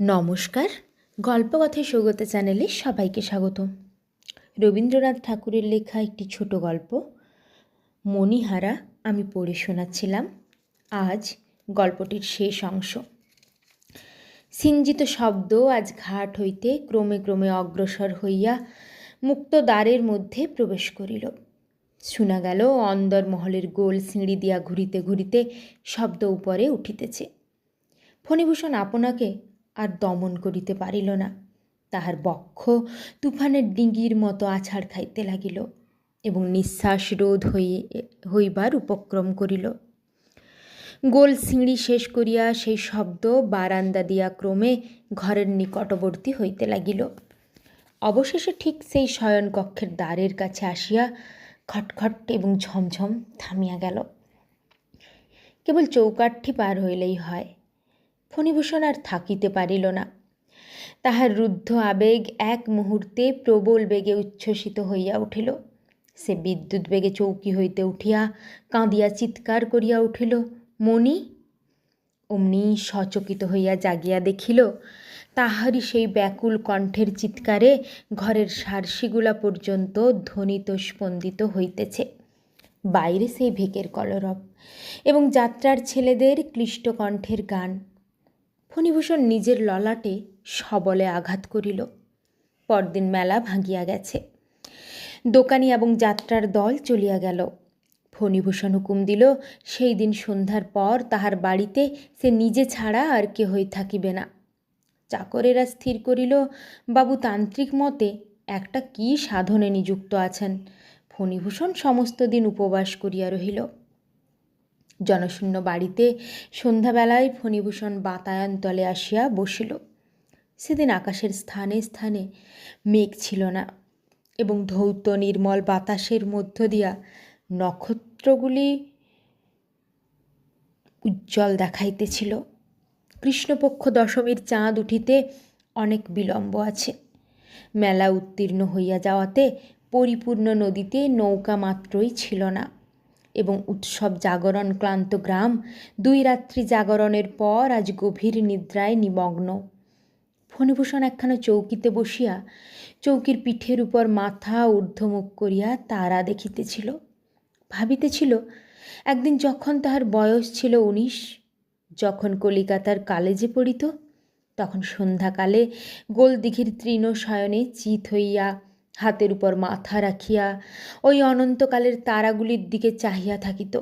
নমস্কার। গল্পকথায় সৌগত চ্যানেলে সবাইকে স্বাগত রবীন্দ্রনাথ ঠাকুরের লেখা একটি ছোট গল্প, মণিহারা, আমি পড়ে শোনাচ্ছিলাম। আজ গল্পটির শেষ অংশ। সিঞ্জিত শব্দ আজ ঘাট হইতে ক্রমে ক্রমে অগ্রসর হইয়া মুক্ত দ্বারের মধ্যে প্রবেশ করিল। শোনা গেল, অন্দর মহলের গোল সিঁড়ি দিয়া ঘুরিতে ঘুরিতে শব্দ উপরে উঠিতেছে। ফণিভূষণ আপনাকে আর দমন করিতে পারিল না। তাহার বক্ষ তুফানের ডিঙ্গির মতো আছাড় খাইতে লাগিল এবং নিঃশ্বাস রোধ হই হইবার উপক্রম করিল। গোল সিঁড়ি শেষ করিয়া সেই শব্দ বারান্দা দিয়া ক্রমে ঘরের নিকটবর্তী হইতে লাগিল। অবশেষে ঠিক সেই শয়নকক্ষের দ্বারের কাছে আসিয়া খটখট এবং ঝমঝম থামিয়া গেল। কেবল চৌকাঠটি পার হইলেই হয়। ফণিভূষণ আর থাকিতে পারিল না। তাহার রুদ্ধ আবেগ এক মুহূর্তে প্রবল বেগে উচ্ছ্বসিত হইয়া উঠিল। সে বিদ্যুৎ বেগে চৌকি হইতে উঠিয়া কাঁদিয়া চিৎকার করিয়া উঠিল, মণি! অমনি সচকিত হইয়া জাগিয়া দেখিল, তাহারই সেই ব্যাকুল কণ্ঠের চিৎকারে ঘরের সারসিগুলা পর্যন্ত ধ্বনিত স্পন্দিত হইতেছে। বাইরে সেই ভেকের কলরব এবং যাত্রার ছেলেদের ক্লিষ্ট কণ্ঠের গান। ফণিভূষণ নিজের ললাটে সবলে আঘাত করিল। পরদিন মেলা ভাঙিয়া গেছে। দোকানি এবং যাত্রার দল চলিয়া গেল। ফণিভূষণ হুকুম দিল, সেই দিন সন্ধ্যার পর তাহার বাড়িতে সে নিজে ছাড়া আর কেহই থাকিবে না। চাকরেরা স্থির করিল, বাবু, তান্ত্রিক মতে একটা কি সাধনে নিযুক্ত আছেন? ফণিভূষণ সমস্ত দিন উপবাস করিয়া রহিল। জনশূন্য বাড়িতে সন্ধ্যাবেলায় ফণিভূষণ বাতায়ন তলে আসিয়া বসিল। সেদিন আকাশের স্থানে স্থানে মেঘ ছিল না এবং ধৌত নির্মল বাতাসের মধ্য দিয়া নক্ষত্রগুলি উজ্জ্বল দেখাইতেছিল। কৃষ্ণপক্ষ দশমীর চাঁদ উঠিতে অনেক বিলম্ব আছে। মেলা উত্তীর্ণ হইয়া যাওয়াতে পরিপূর্ণ নদীতে নৌকা মাত্রই ছিল না। এবং উৎসব জাগরণ ক্লান্ত গ্রাম। দুই রাত্রি জাগরণের পর আজ গভীর নিদ্রায় নিমগ্ন। ফণিভূষণ একখানা চৌকিতে বসিয়া চৌকির পিঠের উপর মাথা ঊর্ধ্বমুখ করিয়া তারা দেখিতেছিল। ভাবিতেছিল, একদিন যখন তাহার বয়স ছিল উনিশ, যখন কলিকাতার কালেজে পড়িত, তখন সন্ধ্যাকালে গোলদিঘির তৃণ শয়নে চিত হইয়া হাতের উপর মাথা রাখিয়া ওই অনন্তকালের তারাগুলির দিকে চাহিয়া থাকিত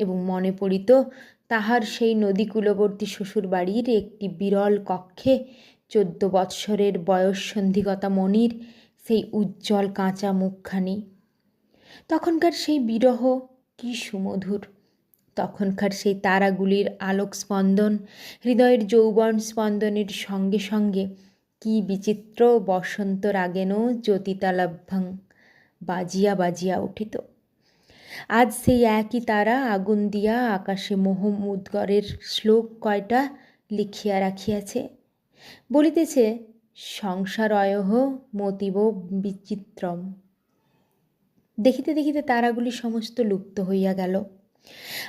এবং মনে পড়িত, তাহার সেই নদীকূলবর্তী শ্বশুরবাড়ির একটি বিরল কক্ষে চোদ্দ বৎসরের বয়স সন্ধিগতা মনির সেই উজ্জ্বল কাঁচা মুখখানি। তখনকার সেই বিরহ কি সুমধুর! তখনকার সেই তারাগুলির আলোক স্পন্দন হৃদয়ের যৌবন স্পন্দনের সঙ্গে সঙ্গে কি বিচিত্র বসন্ত রাগেন জ্যোতিতালভ্যাং। বাজিয়া বাজিয়া উঠিত। আজ সেই একই তারা আগুন দিয়া আকাশে মোহমুদগরের শ্লোক কয়টা লিখিয়া রাখিয়াছে। বলিতেছে সংসার অয়হ মতিব বিচিত্রম। দেখিতে দেখিতে তারাগুলি সমস্ত লুপ্ত হইয়া গেল।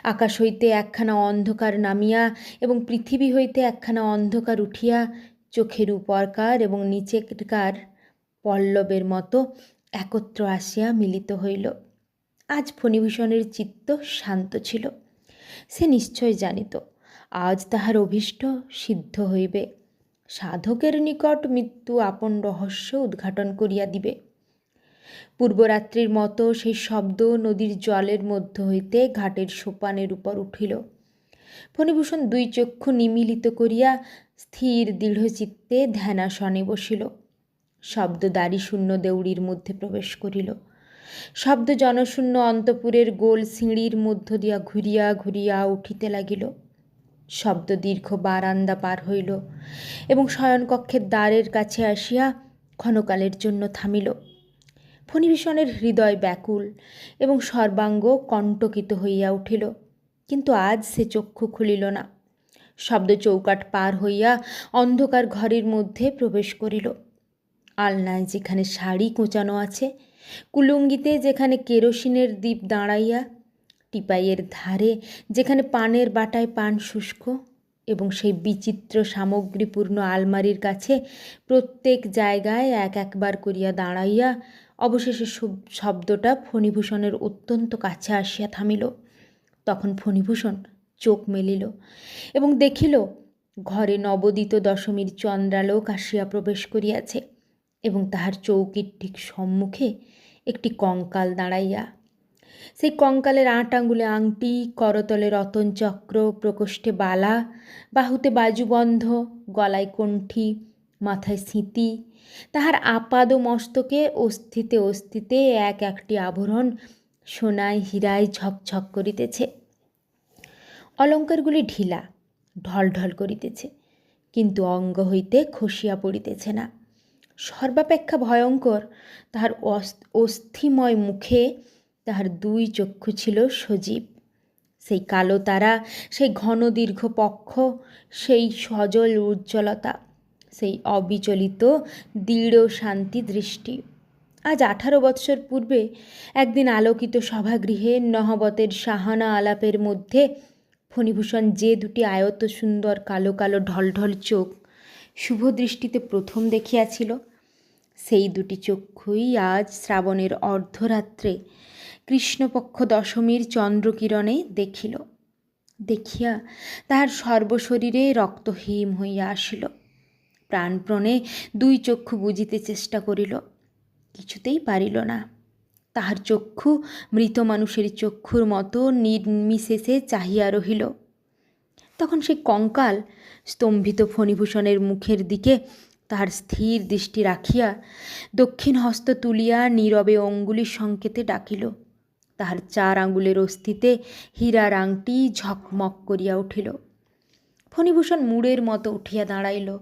আকাশ হইতে একখানা অন্ধকার নামিয়া এবং পৃথিবী হইতে একখানা অন্ধকার উঠিয়া চোখের উপরকার এবং নিচেকার পল্লবের মতো একত্র আসিয়া মিলিত হইল। আজ ফণিভূষণের চিত্ত শান্ত ছিল। সে নিশ্চয় জানিত, আজ তাহার অভীষ্ট সিদ্ধ হইবে। সাধকের নিকট মৃত্যু আপন রহস্য উদ্ঘাটন করিয়া দিবে। পূর্বরাত্রির মতো সেই শব্দ নদীর জলের মধ্য হইতে ঘাটের সোপানের উপর উঠিল। ফণিভূষণ দুই চক্ষু নিমিলিত করিয়া স্থির দৃঢ়চিত্তে ধ্যানাসনে বসিল। শব্দ দাড়ি শূন্য দেউড়ির মধ্যে প্রবেশ করিল। শব্দ জনশূন্য অন্তপুরের গোল সিঁড়ির মধ্য দিয়া ঘুরিয়া ঘুরিয়া উঠিতে লাগিল। শব্দ দীর্ঘ বারান্দা পার হইল এবং শয়নকক্ষের দ্বারের কাছে আসিয়া ক্ষণকালের জন্য থামিল। ফণিভীষণের হৃদয় ব্যাকুল এবং সর্বাঙ্গ কণ্টকিত হইয়া উঠিল, কিন্তু আজ সে চক্ষু খুলিল না। শব্দ চৌকাট পার হইয়া অন্ধকার ঘরের মধ্যে প্রবেশ করিল। আলনায় যেখানে শাড়ি কোঁচানো আছে, কুলুঙ্গিতে যেখানে কেরোসিনের দ্বীপ দাঁড়াইয়া, টিপাইয়ের ধারে যেখানে পানের বাটায় পান শুষ্ক এবং সেই বিচিত্র সামগ্রীপূর্ণ আলমারির কাছে প্রত্যেক জায়গায় এক একবার করিয়া দাঁড়াইয়া অবশেষে শব- শব্দটা ফণিভূষণের অত্যন্ত কাছে আসিয়া থামিল। তখন ফণিভূষণ চোখ মেলিল এবং দেখিল, ঘরে নবদিত দশমীর চন্দ্রালোক আসিয়া প্রবেশ করিয়াছে এবং তাহার চৌকির ঠিক সম্মুখে একটি কঙ্কাল দাঁড়াইয়া। সেই কঙ্কালের আট আঙ্গুলে আংটি, করতলে রতন চক্র, প্রকোষ্ঠে বালা, বাহুতে বাজুবন্ধ, গলায় কণ্ঠি, মাথায় স্মৃতি, তাহার আপাদ মস্তকে অস্থিতে অস্থিতে এক একটি আভরণ সোনায় হীরায় ঝকঝক করিতেছে। অলঙ্কারগুলি ঢিলা ঢল ঢল করিতেছে, কিন্তু অঙ্গ হইতে খসিয়া পড়িতেছে না। সর্বাপেক্ষা ভয়ঙ্কর, তাহার অস- অস্থিময় মুখে তাহার দুই চক্ষু ছিল সজীব। সেই কালো তারা, সেই ঘন দীর্ঘ পক্ষ, সেই সজল উজ্জ্বলতা, সেই অবিচলিত, দৃঢ় শান্তি দৃষ্টি। আজ আঠারো বৎসর পূর্বে একদিন আলোকিত সভাগৃহে নহবতের সাহানা আলাপের মধ্যে ফণিভূষণ, যে দুটি আয়ত সুন্দর কালো কালো ঢলঢল চোখ শুভ দৃষ্টিতে প্রথম দেখিয়াছিল, সেই দুটি চক্ষুই আজ শ্রাবণের অর্ধরাত্রে কৃষ্ণপক্ষ দশমীর চন্দ্রকিরণে দেখিল। দেখিয়া তাহার সর্বশরীরে রক্তহীন হইয়া আসিল। প্রাণপ্রণে দুই চক্ষু বুঝিতে চেষ্টা করিল, কিছুতেই পারিল না। তাহার চক্ষু মৃত মানুষের চক্ষুর মতো নির্মিশেষে চাহিয়া রহিল। তখন সেই কঙ্কাল স্তম্ভিত ফণিভূষণের মুখের দিকে তাহার স্থির দৃষ্টি রাখিয়া দক্ষিণ হস্ত তুলিয়া নীরবে অঙ্গুলির সংকেতে ডাকিল। তাহার চার আঙ্গুলের অস্থিতে হীরার আংটি ঝকমক করিয়া উঠিল। ফণিভূষণ মুড়ের মতো উঠিয়া দাঁড়াইল।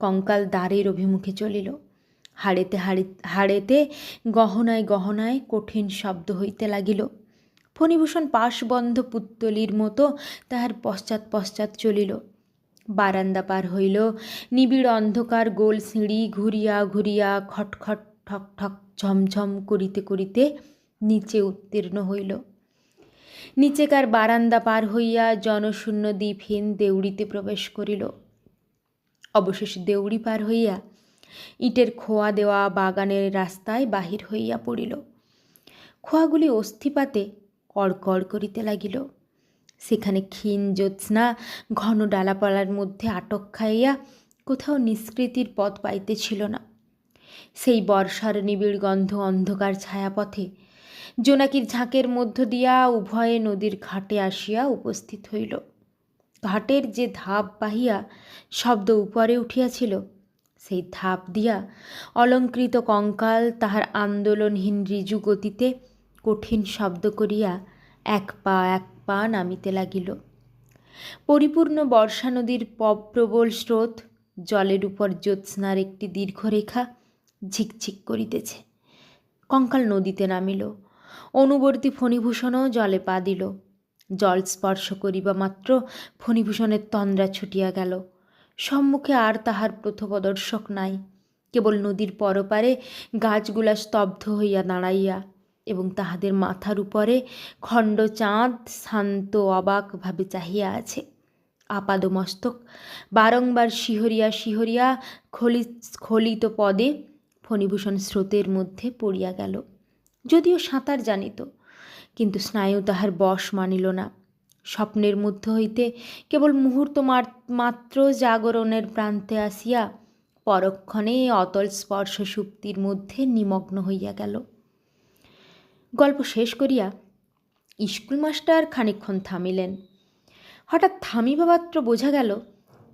কঙ্কাল দ্বারের অভিমুখে চলিল। হাড়েতে হাড়ে, হাড়েতে গহনায় গহনায় কঠিন শব্দ হইতে লাগিল। ফণিভূষণ পাশবন্ধ পুত্তলির মতো তাহার পশ্চাৎ পশ্চাৎ চলিল। বারান্দা পার হইল, নিবিড় অন্ধকার গোল সিঁড়ি ঘুরিয়া ঘুরিয়া খটখট ঠক ঠক ঝমঝম করিতে করিতে নিচে উত্তীর্ণ হইল। নিচেকার বারান্দা পার হইয়া জনশূন্য দ্বীপহীন দেউড়িতে প্রবেশ করিল। অবশেষে দেউড়ি পার হইয়া ইটের খোয়া দেওয়া বাগানের রাস্তায় বাহির হইয়া পড়িল। খোয়াগুলি অস্থিপাতে কড়কড় করিতে লাগিল। সেখানে ক্ষীণ জ্যোৎস্না ঘন ডালাপালার মধ্যে আটক খাইয়া কোথাও নিষ্কৃতির পথ পাইতেছিল না। সেই বর্ষার নিবিড় গন্ধ অন্ধকার ছায়াপথে জোনাকির ঝাঁকের মধ্য দিয়া উভয়ে নদীর ঘাটে আসিয়া উপস্থিত হইল। ঘাটের যে ধাপ বাহিয়া শব্দ উপরে উঠিয়াছিল সেই ধাপ দিয়া অলঙ্কৃত কঙ্কাল তাহার আন্দোলনহীন ঋজু গতিতে কঠিন শব্দ করিয়া এক পা এক পা নামিতে লাগিল। পরিপূর্ণ বর্ষা নদীর প্রবল স্রোত জলের উপর জ্যোৎস্নার একটি দীর্ঘরেখা ঝিকঝিক করিতেছে। কঙ্কাল নদীতে নামিল। অনুবর্তী ফণিভূষণও জলে পা দিল। জল স্পর্শ করিবা মাত্র ফণিভূষণের তন্দ্রা ছুটিয়া গেল। সম্মুখে আর তাহার প্রথপদর্শক নাই। কেবল নদীর পরপারে গাছগুলা স্তব্ধ হইয়া দাঁড়াইয়া এবং তাহাদের মাথার উপরে খণ্ড চাঁদ শান্ত অবাকভাবে চাহিয়া আছে। আপাদমস্তক বারংবার শিহরিয়া শিহরিয়া খলি স্খলিত পদে ফণিভূষণ স্রোতের মধ্যে পড়িয়া গেল। যদিও সাঁতার জানিত, কিন্তু স্নায়ু তাহার বশ মানিল না। স্বপ্নের মধ্য হইতে কেবল মুহূর্ত মাত্র জাগরণের প্রান্তে আসিয়া পরক্ষণে অতল স্পর্শ সুপ্তির মধ্যে নিমগ্ন হইয়া গেল। গল্প শেষ করিয়া স্কুল মাস্টার খানিকক্ষণ থামিলেন। হঠাৎ থামিবা মাত্র বোঝা গেল,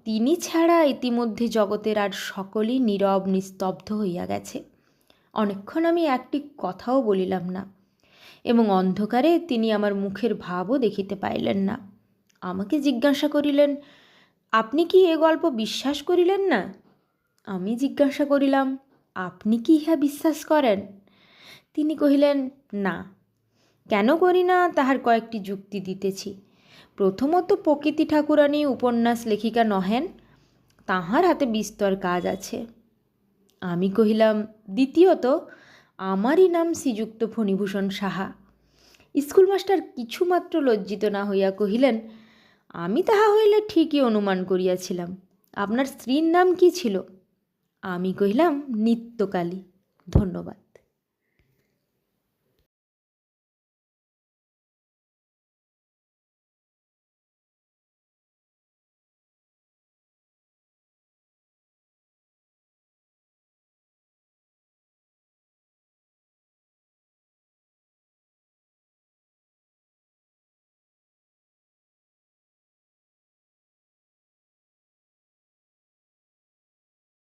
তিনি ছাড়া ইতিমধ্যে জগতের আর সকলই নীরব নিস্তব্ধ হইয়া গেছে। অনেকক্ষণ আমি একটি কথাও বলিলাম না। এবং অন্ধকারে তিনি আমার মুখের ভাবও দেখিতে পাইলেন না। আমাকে জিজ্ঞাসা করিলেন, আপনি কি এ গল্প বিশ্বাস করিলেন না? আমি জিজ্ঞাসা করিলাম, আপনি কি ইহা বিশ্বাস করেন? তিনি কহিলেন, না। কেন করি না তাহার কয়েকটি যুক্তি দিতেছি। প্রথমত প্রকৃতি ঠাকুরানী উপন্যাস লেখিকা নহেন, তাহার হাতে বিস্তর কাজ আছে। আমি কহিলাম, দ্বিতীয়ত আমারই নাম শ্রীযুক্ত ফণিভূষণ সাহা। স্কুল মাস্টার কিছুমাত্র লজ্জিত না হইয়া কহিলেন, আমি তাহা হইলে ঠিকই অনুমান করিয়াছিলাম। আপনার স্ত্রীর নাম কি ছিল? আমি কহিলাম, নিত্যকালী। ধন্যবাদ।